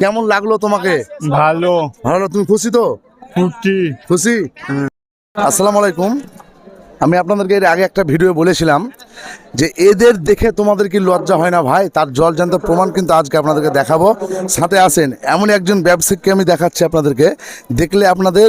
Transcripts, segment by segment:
কেমন লাগল তোমাকে? ভালো। ভালো তুমি খুশি তো? খুশি। খুশি? আসসালামু আলাইকুম। আমি আপনাদেরকে এর আগে একটা ভিডিও বলেছিলাম যে এদের দেখে তোমাদের কি লজ্জা হয় না ভাই? তার জলজান্ত প্রমাণ কিন্তু আজকে আপনাদেরকে দেখাবো। সাথে আসেন এমন একজন ব্যবসায়ীকে আমি দেখাচ্ছি আপনাদেরকে। দেখলে আপনাদের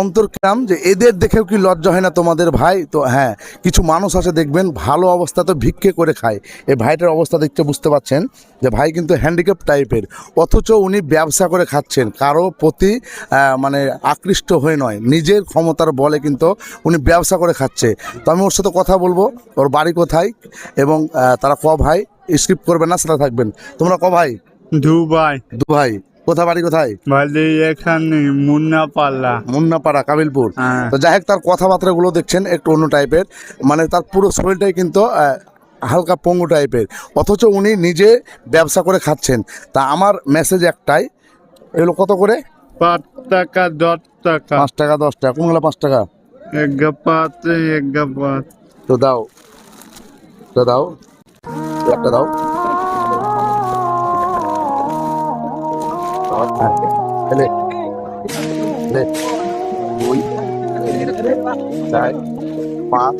অন্তর কেরাম যে এদের দেখেও কি লজ্জা হয় না তোমাদের ভাই? তো হ্যাঁ কিছু মানুষ আছে দেখবেন, ভালো অবস্থা তো ভিক্ষে করে খায়। এই ভাইটার অবস্থা দেখতে বুঝতে পারছেন যে ভাই কিন্তু হ্যান্ডিক্যাপ টাইপের অথচ উনি ব্যবসা করে খাচ্ছেন। কারও প্রতি মানে আকৃষ্ট হয়ে নয়। নিজের ক্ষমতার বলে কিন্তু উনি ব্যবসা করে খাচ্ছে। তো আমি ওর সাথে কথা বলব। ওর বাড়ি কোথায় এবং তারা ক ভাই? স্কিপ করবেন না সেটা থাকবেন। তোমরা ক ভাই? দুবাই। দু ভাই কোথা বাড়ি কোথায়? এখানে মুন্নাপাল্লা মুন্নাপাড়া কাবিলপুর। হ্যাঁ। তো যাই হোক তার কথাবার্তাগুলো দেখছেন একটু অন্য টাইপের মানে তার পুরো শরীরটাই কিন্তু হালকা পঙ্গু টাইপের অথচ উনি নিজে ব্যবসা করে খাচ্ছেন। তা আমার মেসেজ একটাই এগুলো কত করে? পাঁচ টাকা দশ টাকা। পাঁচ টাকা দশ টাকা। কোনগুলো পাঁচ টাকা? এক পাঁচ এক পাঁচ। তো দাও। তো দাও। একটা দাও। পাঁচ,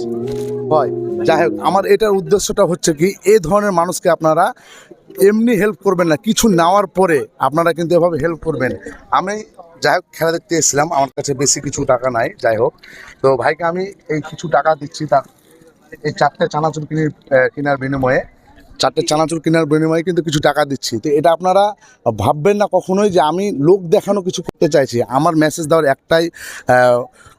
ছয়। যাই হোক, আমার এটার উদ্দেশ্যটা হচ্ছে কি এই ধরনের মানুষকে আপনারা এমনি হেল্প করবেন না, কিছু নেওয়ার পরে আপনারা কিন্তু এভাবে হেল্প করবেন। আমি যাই হোক, খেলা দেখতে এসেছিলাম, আমার কাছে বেশি কিছু টাকা নাই, যাই হোক। তো ভাইকে আমি এই কিছু টাকা দিচ্ছি তার এই চারটে চানাচুর কিনে কেনার বিনিময়ে, চারটে চানাচুর কেনার বিনিময়ে কিন্তু কিছু টাকা দিচ্ছি। তো এটা আপনারা ভাববেন না কখনোই যে আমি লোক দেখানো কিছু করতে চাইছি। আমার মেসেজ দেওয়ার একটাই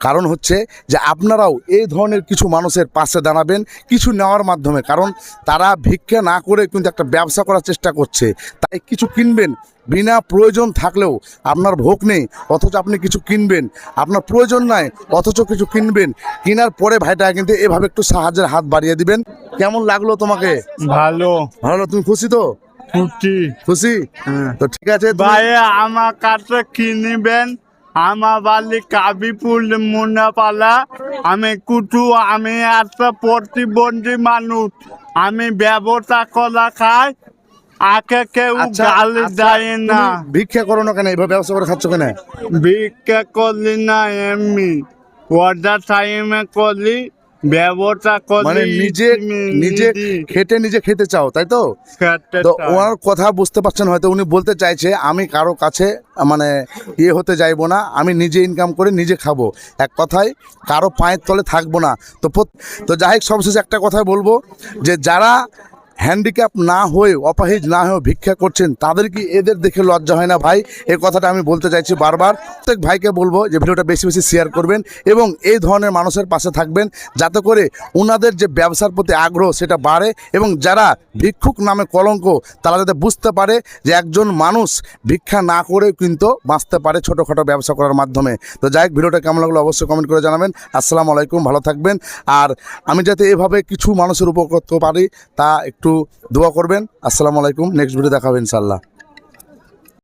কারণ হচ্ছে যে আপনারাও এই ধরনের কিছু মানুষের পাশে দাঁড়াবেন, কিছু নেওয়ার মাধ্যমে। কারণ তারা ভিক্ষা না করে কিন্তু একটা ব্যবসা করার চেষ্টা করছে। তাই কিছু কিনবেন বিনা প্রয়োজন থাকলেও আপনার ভোগ নেই অথচ আপনি কিছু কিনবেন। আপনার প্রয়োজন নাই অথচ কিছু কিনবেন। কেনার পরে ভাইটা কিন্তু এভাবে একটু সাহায্যের হাত বাড়িয়ে দিবেন। কেমন লাগল তোমাকে? ভালো। ভালো তুমি খুশি তো? খুশি। খুশি? হ্যাঁ। তো ঠিক আছে ভাই আমার কাছে কিনবেন। আমার বাড়ি কাবিপুর মুন্না পাল্লা আমি কুটু আমি একটা প্রতিবন্ধী মানুষ। আমি ব্যবসা করা খাই। আকে কেউ আচ্ছা, আচ্ছা, দেয় না। ভিক্ষা করো না কেন? এইভাবে ব্যবসা করে খাচ্ছ কেন? ভিক্ষা করলি না এমনি। অর্ডার টাইমে করলি ব্যবসা করলি মানে নিজে নিজে নিজে। খেতে চাও তাই তো? তো ওনার কথা বুঝতে পারছেন হয়তো উনি বলতে চাইছে আমি কারও কাছে মানে ইয়ে হতে যাইবো না আমি নিজে ইনকাম করে নিজে খাব। এক কথায় কারও পায়ের তলে থাকব না। তো তো যাই হোক সবশেষে একটা কথাই বলব যে যারা হ্যান্ডিক্যাপ না হয়ে অপাহিজ না হয়ে ভিক্ষা করছেন, তাদের কি এদের দেখে লজ্জা হয় না ভাই? এ কথাটা আমি বলতে চাইছি বারবার। প্রত্যেক ভাইকে বলব যে ভিডিওটা বেশি বেশি শেয়ার করবেন এবং এই ধরনের মানুষের পাশে থাকবেন, যাতে করে ওনাদের যে ব্যবসার প্রতি আগ্রহ সেটা বাড়ে এবং যারা ভিক্ষুক নামে কলঙ্ক, তারা যাতে বুঝতে পারে যে একজন মানুষ ভিক্ষা না করেও কিন্তু বাঁচতে পারে ছোটোখাটো ব্যবসা করার মাধ্যমে। তো যাই হোক, ভিডিওটা কেমন লাগল অবশ্যই কমেন্ট করে জানাবেন। আসসালামু আলাইকুম, ভালো থাকবেন। আর আমি যাতে এভাবে কিছু মানুষের উপকার করতে পারি, তা একটু দোয়া করবেন। আসসালামু আলাইকুম। নেক্সট ভিডিও দেখাবেন ইনশাল্লাহ